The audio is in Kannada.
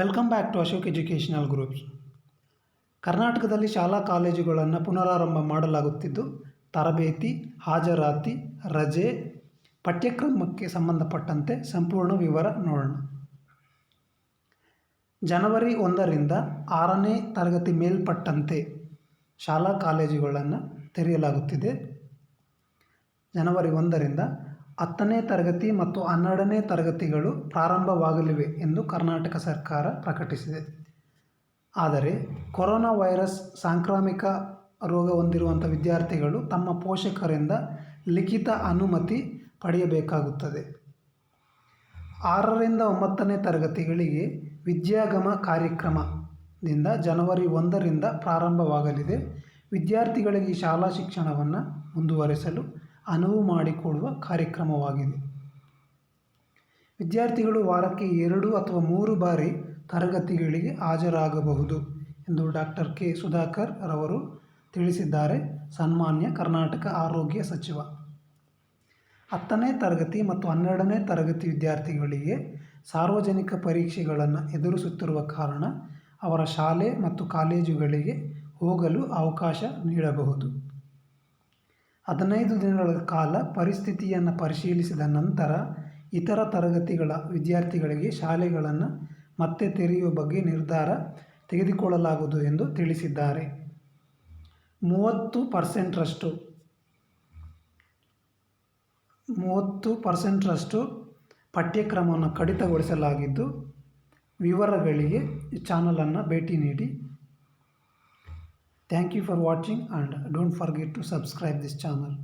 Welcome back to Ashok educational groups ಕರ್ನಾಟಕದಲ್ಲಿ ಶಾಲಾ ಕಾಲೇಜುಗಳನ್ನು ಪುನರಾರಂಭ ಮಾಡಲಾಗುತ್ತಿದ್ದು, ತರಬೇತಿ, ಹಾಜರಾತಿ, ರಜೆ, ಪಠ್ಯಕ್ರಮಕ್ಕೆ ಸಂಬಂಧಪಟ್ಟಂತೆ ಸಂಪೂರ್ಣ ವಿವರ ನೋಡೋಣ. ಜನವರಿ ಒಂದರಿಂದ ಆರನೇ ತರಗತಿ ಮೇಲ್ಪಟ್ಟಂತೆ ಶಾಲಾ ಕಾಲೇಜುಗಳನ್ನು ತೆರೆಯಲಾಗುತ್ತಿದೆ. ಜನವರಿ ಒಂದರಿಂದ ಹತ್ತನೇ ತರಗತಿ ಮತ್ತು ಹನ್ನೆರಡನೇ ತರಗತಿಗಳು ಪ್ರಾರಂಭವಾಗಲಿವೆ ಎಂದು ಕರ್ನಾಟಕ ಸರ್ಕಾರ ಪ್ರಕಟಿಸಿದೆ. ಆದರೆ ಕೊರೋನಾ ವೈರಸ್ ಸಾಂಕ್ರಾಮಿಕ ರೋಗ ಹೊಂದಿರುವಂಥ ವಿದ್ಯಾರ್ಥಿಗಳು ತಮ್ಮ ಪೋಷಕರಿಂದ ಲಿಖಿತ ಅನುಮತಿ ಪಡೆಯಬೇಕಾಗುತ್ತದೆ. ಆರರಿಂದ ಒಂಬತ್ತನೇ ತರಗತಿಗಳಿಗೆ ವಿದ್ಯಾಗಮ ಕಾರ್ಯಕ್ರಮದಿಂದ ಜನವರಿ ಒಂದರಿಂದ ಪ್ರಾರಂಭವಾಗಲಿದೆ. ವಿದ್ಯಾರ್ಥಿಗಳಿಗೆ ಶಾಲಾ ಶಿಕ್ಷಣವನ್ನು ಮುಂದುವರೆಸಲು ಅನುವು ಮಾಡಿಕೊಡುವ ಕಾರ್ಯಕ್ರಮವಾಗಿದೆ. ವಿದ್ಯಾರ್ಥಿಗಳು ವಾರಕ್ಕೆ ಎರಡು ಅಥವಾ ಮೂರು ಬಾರಿ ತರಗತಿಗಳಿಗೆ ಹಾಜರಾಗಬಹುದು ಎಂದು ಡಾಕ್ಟರ್ ಕೆ. ಸುಧಾಕರ್ ರವರು ತಿಳಿಸಿದ್ದಾರೆ. ಸನ್ಮಾನ್ಯ ಕರ್ನಾಟಕ ಆರೋಗ್ಯ ಸಚಿವ. ಹತ್ತನೇ ತರಗತಿ ಮತ್ತು ಹನ್ನೆರಡನೇ ತರಗತಿ ವಿದ್ಯಾರ್ಥಿಗಳಿಗೆ ಸಾರ್ವಜನಿಕ ಪರೀಕ್ಷೆಗಳನ್ನು ಎದುರಿಸುತ್ತಿರುವ ಕಾರಣ ಅವರ ಶಾಲೆ ಮತ್ತು ಕಾಲೇಜುಗಳಿಗೆ ಹೋಗಲು ಅವಕಾಶ ನೀಡಬಹುದು. ಹದಿನೈದು ದಿನಗಳ ಕಾಲ ಪರಿಸ್ಥಿತಿಯನ್ನು ಪರಿಶೀಲಿಸಿದ ನಂತರ ಇತರ ತರಗತಿಗಳ ವಿದ್ಯಾರ್ಥಿಗಳಿಗೆ ಶಾಲೆಗಳನ್ನು ಮತ್ತೆ ತೆರೆಯುವ ಬಗ್ಗೆ ನಿರ್ಧಾರ ತೆಗೆದುಕೊಳ್ಳಲಾಗುವುದು ಎಂದು ತಿಳಿಸಿದ್ದಾರೆ. ಮೂವತ್ತು ಪರ್ಸೆಂಟ್ರಷ್ಟು ಮೂವತ್ತು ಪರ್ಸೆಂಟ್ರಷ್ಟು ಪಠ್ಯಕ್ರಮವನ್ನು ಕಡಿತಗೊಳಿಸಲಾಗಿದ್ದು, ವಿವರಗಳಿಗೆ ಈ ಚಾನಲನ್ನು ಭೇಟಿ ನೀಡಿ. Thank you for watching and don't forget to subscribe this channel.